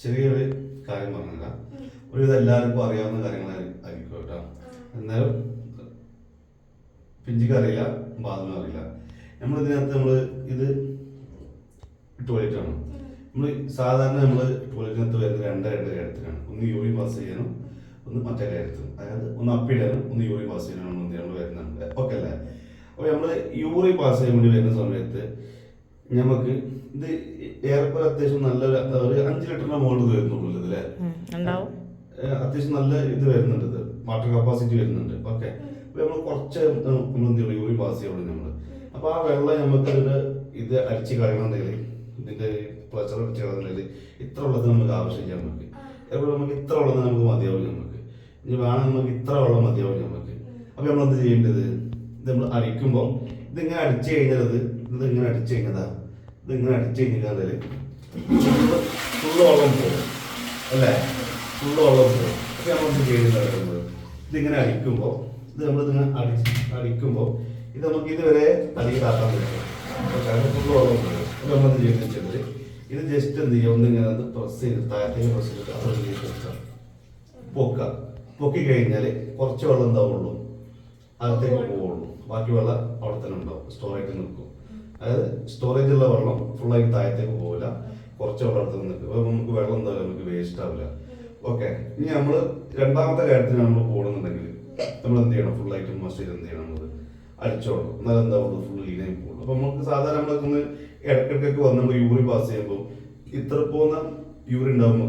ചെറിയൊരു കാര്യം പറഞ്ഞില്ല ഒരു എല്ലാവർക്കും അറിയാവുന്ന കാര്യങ്ങളായിരിക്കും കേട്ടോ. എന്നാലും പിഞ്ചിക്ക് അറിയില്ല ബാദനും അറിയില്ല. നമ്മൾ ഇതിനകത്ത് നമ്മൾ ഇത് ടോയ്ലറ്റ് ആണ് നമ്മൾ സാധാരണ നമ്മൾ ടോയ്ലറ്റിനകത്ത് വരുന്ന രണ്ട് രണ്ട് കാര്യത്തിലാണ് ഒന്ന് യൂറിൻ പാസ് ചെയ്യാനും ഒന്ന് മറ്റേ കാര്യത്തിനും. അതായത് ഒന്ന് അപ്പിടാനും ഒന്ന് യൂറിൻ പാസ് ചെയ്യാനും നമ്മൾ വരുന്നുണ്ട് ഓക്കെ അല്ലേ? അപ്പോൾ നമ്മൾ യൂറിൻ പാസ് ചെയ്യാൻ വേണ്ടി വരുന്ന സമയത്ത് നമുക്ക് ഇത് ഏറെക്കുറെ അത്യാവശ്യം നല്ല ഒരു അഞ്ച് ലിറ്ററിന്റെ മുകളിൽ വരുന്നുള്ളൂ ഇതിലെ. അത്യാവശ്യം നല്ല ഇത് വരുന്നുണ്ട് ഇത്. വാട്ടർ കപ്പാസിറ്റി വരുന്നുണ്ട്. ഓക്കെ. അപ്പൊ നമ്മൾ കുറച്ച് നമ്മൾ എന്ത് ചെയ്യണം? യൂറിൻ പാസ് ചെയ്യുള്ളൂ നമ്മൾ അപ്പൊ ആ വെള്ളം നമുക്ക് ഇത് അരിച്ച് കളയണമെന്നുണ്ടെങ്കിൽ ഇതിന്റെ പ്ലച്ചർ അടിച്ച് ഇത്ര ഉള്ളത് നമുക്ക് ആവശ്യമില്ല നമുക്ക് അതുപോലെ നമുക്ക് ഇത്ര ഉള്ളത് നമുക്ക് മതിയാവും നമുക്ക് ഇനി വേണം നമുക്ക് ഇത്ര വെള്ളം മതിയാവും നമുക്ക് അപ്പൊ നമ്മൾ എന്ത് ചെയ്യേണ്ടത്? ഇത് നമ്മൾ അരിക്കുമ്പോൾ ഇതിങ്ങനെ അടിച്ചു കഴിഞ്ഞാൽ ഇത് ഇത് ഇങ്ങനെ അടിച്ചു കഴിഞ്ഞതാ ഇത് ഇങ്ങനെ അടിച്ചു കഴിഞ്ഞാൽ വെള്ളം പോകും അല്ലേ വെള്ളം പോകും നമ്മൾ എന്ത് ചെയ്യുന്നത് ഇതിങ്ങനെ അടിക്കുമ്പോൾ ഇത് നമ്മൾ ഇതിങ്ങനെ അടിച്ച് അടിക്കുമ്പോൾ ഇത് നമുക്ക് ഇതുവരെ അടിയിലാക്കാൻ പറ്റും. ഫുള്ള് വെള്ളം പോകും നമ്മൾ ചെയ്യുന്നത് ഇത് ജസ്റ്റ് എന്ത് ചെയ്യുക ഒന്നിങ്ങനെ പ്രസ് ചെയ്ത് താഴത്തേക്ക് പ്രസ് ചെയ്തിട്ട് അത് വെച്ചാൽ പൊക്കി. കഴിഞ്ഞാൽ കുറച്ച് വെള്ളം എന്താവുള്ളൂ? അകത്തേക്ക് പോവുള്ളൂ. ബാക്കി വെള്ളം അവിടെ തന്നെ ഉണ്ടാവും. സ്റ്റോറായിട്ട് നിൽക്കും. അതായത് സ്റ്റോറേജ് ഉള്ള വെള്ളം ഫുള്ളായിട്ട് താഴത്തേക്ക് പോകില്ല കുറച്ച് വെള്ളം അടുത്ത് നിൽക്കും അപ്പോൾ നമുക്ക് വെള്ളം എന്തായാലും നമുക്ക് വേസ്റ്റ് ആവില്ല. ഓക്കെ ഇനി നമ്മൾ രണ്ടാമത്തെ കാര്യത്തിന് നമ്മൾ പോകണമെന്നുണ്ടെങ്കിൽ നമ്മൾ എന്ത് ചെയ്യണം? ഫുള്ളായിട്ട് മസ്റ്റ് ചെയ്ത് എന്ത് ചെയ്യണം നമ്മൾ അടിച്ചോളണം എന്നാലും എന്താ പറയുക ഫുൾ ക്ലീനായി പോകുള്ളൂ അപ്പോൾ നമുക്ക് സാധാരണ നമ്മളൊക്കെ ഒന്ന് ഇടയ്ക്കിടയ്ക്കൊക്കെ വന്ന് നമ്മൾ യൂറിൻ പാസ് ചെയ്യുമ്പോൾ ഇത്ര പോകുന്ന യൂറിൻ ഉണ്ടാകുമ്പോൾ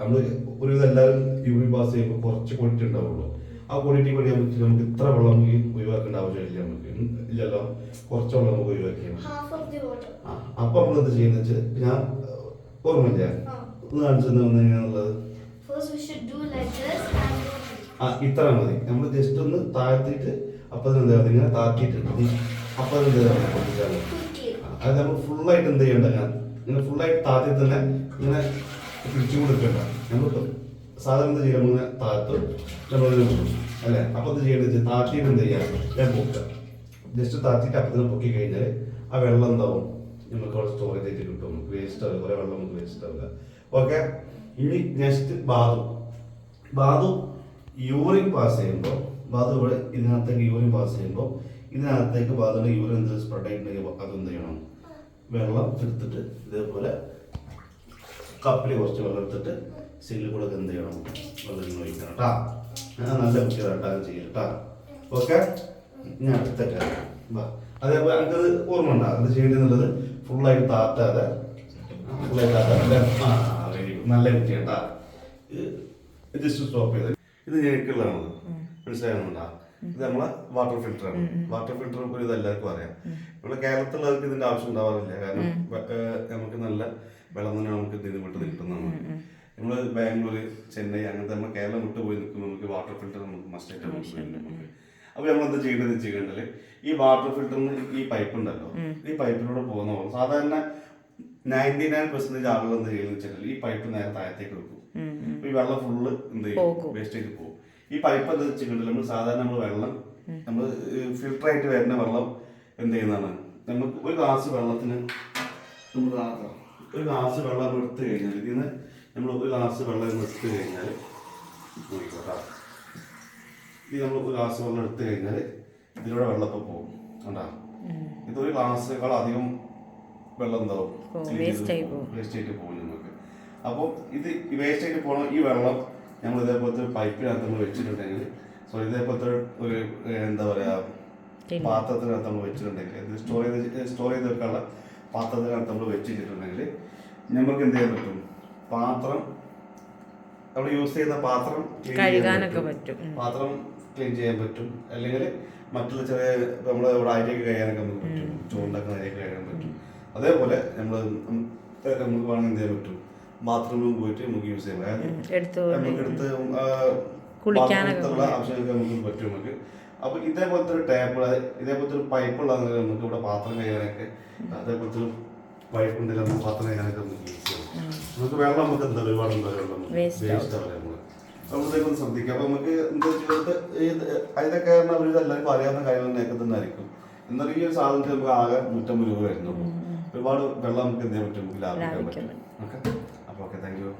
നമ്മൾ ഒരുവിധം എല്ലാവരും യൂറിൻ പാസ് ചെയ്യുമ്പോൾ കുറച്ച് ക്വാളിറ്റി ഉണ്ടാവുള്ളൂ. ആ ക്വാളിറ്റി വഴി നമുക്ക് നമുക്ക് ഇത്ര വെള്ളം നമുക്ക് ഒഴിവാക്കേണ്ട നമുക്ക് ഇല്ലല്ലോ. കുറച്ചോളം നമുക്ക് the അപ്പൊ നമ്മൾ എന്ത് ചെയ്യുന്ന വെച്ചാൽ ഞാൻ ഓർമ്മയില്ല. ഒന്ന് കാണിച്ചു ആ ഇത്ര മതി. നമ്മൾ ജസ്റ്റ് ഒന്ന് താഴ്ത്തിയിട്ട് അപ്പൊ എന്താ ഇങ്ങനെ താഴ്ത്തിയിട്ട്. അപ്പൊ എന്താ അത് നമ്മൾ ഫുള്ളായിട്ട് എന്ത് ചെയ്യണ്ട ഞാൻ ഇങ്ങനെ ഫുള്ളായിട്ട് താഴ്ത്തി തന്നെ ഇങ്ങനെ പിടിച്ചു കൊടുക്കണ്ട. നമ്മളിപ്പോ സാധാരണ എന്ത് ചെയ്യാം? ഇങ്ങനെ താഴ്ത്തും നമ്മളിങ്ങനെ അല്ലേ? അപ്പൊ എന്ത് ചെയ്യേണ്ടത് താഴ്ത്തിയിട്ട് എന്ത് ചെയ്യാം? ഞാൻ പൊക്കുക ജസ്റ്റ് താഴ്ത്തിയിട്ട് അപ്പൊ തന്നെ പൊക്കി കഴിഞ്ഞാൽ ആ വെള്ളം എന്താവും? നമുക്ക് അവിടെ സ്റ്റോറേജ് ആയിട്ട് കിട്ടും. നമുക്ക് വേസ്റ്റ് ആവില്ല കുറേ വെള്ളം നമുക്ക് വേസ്റ്റ് ആവില്ല. ഓക്കെ ഇനി നെക്സ്റ്റ് ബാതു ബാതു യൂറിൻ പാസ് ചെയ്യുമ്പോൾ ബാതു ഇവിടെ ഇതിനകത്തേക്ക് യൂറിൻ പാസ് ചെയ്യുമ്പോൾ ഇതിനകത്തേക്ക് ബാതുവിന്റെ യൂറിൻ എന്ത് സ്പ്രെഡ് ആയിട്ടുണ്ടെങ്കിൽ അതെന്ത് ചെയ്യണം? വെള്ളം എടുത്തിട്ട് ഇതേപോലെ കപ്പിൽ കുറച്ച് വെള്ളം എടുത്തിട്ട് സില്ലിൽ കൂടെ എന്ത് ചെയ്യണം? വെള്ളം ഒഴിക്കണം കേട്ടാ നല്ല കുട്ടികളാട്ടാ ചെയ്യും കേട്ടാ ഓക്കെ ഞാൻ വാ. അതേപോലെ എനിക്കത് ഓർമ്മ ഉണ്ടാകും അത് ചെയ്യേണ്ടത് ഫുള്ളായിട്ട് താത്താതെ. ഫുള്ളായിട്ട് താത്താതെ. ആ വെരി ഗുഡ് നല്ല കുട്ടിയാട്ടാ ജസ്റ്റ് സ്റ്റോപ്പ് ചെയ്ത്. ഇത് ഞങ്ങൾക്കുള്ളതാണ് മനസ്സിലാകുന്നുണ്ടാ? ഇത് നമ്മളെ വാട്ടർ ഫിൽറ്റർ ആണ്. വാട്ടർ ഫിൽറ്റർ ഒരു ഇത് എല്ലാവർക്കും അറിയാം. ഇവിടെ കേരളത്തിലുള്ളവർക്ക് ഇതിന്റെ ആവശ്യം ഉണ്ടാവാറില്ല. കാരണം നമുക്ക് നല്ല വെള്ളം തന്നെ നമുക്ക് ഇതിന് വിട്ട് കിട്ടുന്നതാണ്. നമ്മൾ ബാംഗ്ലൂർ ചെന്നൈ അങ്ങനത്തെ നമ്മൾ കേരളം വിട്ട് പോയി നിൽക്കുമ്പോൾ നമുക്ക് വാട്ടർ ഫിൽറ്റർ നമുക്ക് മസ്റ്റ് ആയിട്ട് ആവശ്യമുണ്ട് നമുക്ക് അപ്പൊ നമ്മൾ എന്താ ചെയ്യേണ്ടത് വെച്ചിട്ടുണ്ടെങ്കിൽ ഈ വാട്ടർ ഫിൽറ്ററിന് ഈ പൈപ്പ് ഉണ്ടല്ലോ ഈ പൈപ്പിലൂടെ പോകുന്ന പോലെ സാധാരണ നയന്റി നയൻ പെർസെന്റേജ് ആളുകൾ എന്ത് ചെയ്യുന്നത് വെച്ചാൽ ഈ പൈപ്പ് നേരെ താഴത്തേക്ക് അപ്പൊ ഈ വെള്ളം ഫുള്ള് എന്ത് ചെയ്യും? വേസ്റ്റേജ് വേസ്റ്റ് ചെയ്ത് പോകും. ഈ പൈപ്പ് എന്താ വെച്ചിട്ടുണ്ടെങ്കിൽ നമ്മൾ സാധാരണ നമ്മൾ വെള്ളം നമ്മൾ ഫിൽട്ടർ ആയിട്ട് വരുന്ന വെള്ളം എന്ത് ചെയ്യുന്നതാണ്? നമുക്ക് ഒരു ഗ്ലാസ് വെള്ളത്തിന് നമ്മൾ ഒരു ഗ്ലാസ് വെള്ളം എടുത്തു കഴിഞ്ഞാൽ ഇതിൽ നിന്ന് നമ്മൾ ഒരു ഗ്ലാസ് വെള്ളം എടുത്തു കഴിഞ്ഞാൽ നോക്കിക്കോട്ടാ. ഇത് നമ്മൾ ഒരു ഗ്ലാസ് വെള്ളം എടുത്തു കഴിഞ്ഞാൽ ഇതിലൂടെ വെള്ളം പോകും കണ്ടാ ഇത് ഒരു ഗ്ലാസ്സേക്കാൾ അധികം വെള്ളം എന്താവും. വേസ്റ്റ് ആയിട്ട് പോകും നമുക്ക് അപ്പോൾ ഇത് വേസ്റ്റ് ആയിട്ട് പോകണം ഈ വെള്ളം നമ്മൾ ഇതേപോലത്തെ പൈപ്പിനകത്ത് നമ്മൾ വെച്ചിട്ടുണ്ടെങ്കിൽ സോ ഇതേപോലത്തെ ഒരു എന്താ പറയാ Tin. പാത്രത്തിനകത്ത് നമ്മൾ വെച്ചിട്ടുണ്ടെങ്കിൽ ഇത് സ്റ്റോർ ചെയ്ത് സ്റ്റോർ ചെയ്ത് വെക്കാനുള്ള പാത്രത്തിനകത്ത് നമ്മൾ വെച്ചിട്ടുണ്ടെങ്കിൽ നമുക്ക് എന്ത് ചെയ്യാൻ പറ്റും പാത്രം നമ്മൾ യൂസ് ചെയ്യുന്ന പാത്രം കഴുകാനൊക്കെ. പറ്റും. പാത്രം ക്ലീൻ ചെയ്യാൻ പറ്റും. അല്ലെങ്കിൽ മറ്റുള്ള ചെറിയ നമ്മൾ ഇവിടെ അരിയൊക്കെ കഴിയാനൊക്കെ നമുക്ക് പറ്റും. ചൂണ്ടാക്കുന്ന അരിയൊക്കെ കഴിയാൻ പറ്റും. അതേപോലെ നമ്മൾ നമുക്ക് വേണമെങ്കിൽ എന്ത് ചെയ്യാൻ പറ്റും? ബാത്റൂമിൽ പോയിട്ട് നമുക്ക് യൂസ് ചെയ്യാം അതായത് നമുക്ക് എടുത്ത് ബാത്റൂമിലുള്ള നമുക്ക് പറ്റും നമുക്ക്. അപ്പൊ ഇതേപോലത്തെ ഒരു ടാപ്പ് ഇതേപോലത്തെ ഒരു പൈപ്പ് ഉള്ളതെങ്കിൽ നമുക്ക് ഇവിടെ പാത്രം കഴിയാനൊക്കെ അതേപോലത്തെ ഒരു പൈപ്പ് ഉണ്ടെങ്കിൽ നമുക്ക് പാത്രം കഴിയാനൊക്കെ നമുക്ക് യൂസ് ചെയ്യാം നമുക്ക് വെള്ളം നമുക്ക് എന്താ ഒരുപാട് എന്താ വെള്ളം വേസ്റ്റ് ആവില്ല നമ്മൾ അപ്പൊ ഇതൊക്കെ ഒന്ന് ശ്രദ്ധിക്കാം. അപ്പൊ നമുക്ക് എന്താ ജീവിതത്തെ അതിനൊക്കെ അവർ എല്ലാവർക്കും അറിയാവുന്ന കാര്യങ്ങൾ തന്നെയൊക്കെ തന്നെ ആയിരിക്കും. എന്നാലും ഈ ഒരു നമുക്ക് ആകെ നൂറ്റമ്പത് രൂപ വരുന്നുള്ളൂ. ഒരുപാട് വെള്ളം നമുക്ക് എന്ത് ചെയ്യാൻ പറ്റും? നമുക്ക് ലാഭിക്കാൻ പറ്റും. ഓക്കെ. അപ്പൊ ഓക്കെ താങ്ക് യു